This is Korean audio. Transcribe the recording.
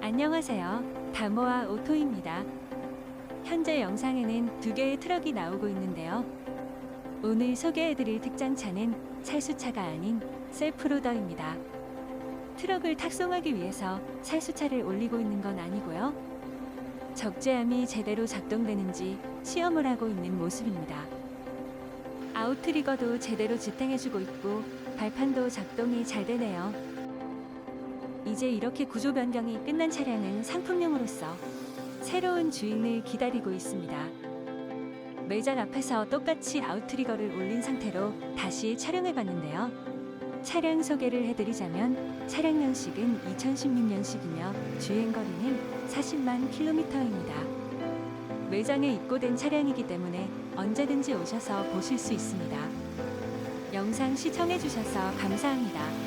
안녕하세요. 다모아 오토입니다. 현재 영상에는 두 개의 트럭이 나오고 있는데요. 오늘 소개해드릴 특장차는 살수차가 아닌 셀프로더입니다. 트럭을 탁송하기 위해서 살수차를 올리고 있는 건 아니고요. 적재함이 제대로 작동되는지 시험을 하고 있는 모습입니다. 아웃트리거도 제대로 지탱해주고 있고 발판도 작동이 잘 되네요. 이제 이렇게 구조 변경이 끝난 차량은 상품용으로서 새로운 주인을 기다리고 있습니다. 매장 앞에서 똑같이 아웃트리거를 올린 상태로 다시 촬영해 봤는데요. 차량 소개를 해드리자면 차량 연식은 2016년식이며 주행거리는 40만 킬로미터입니다. 매장에 입고된 차량이기 때문에 언제든지 오셔서 보실 수 있습니다. 영상 시청해주셔서 감사합니다.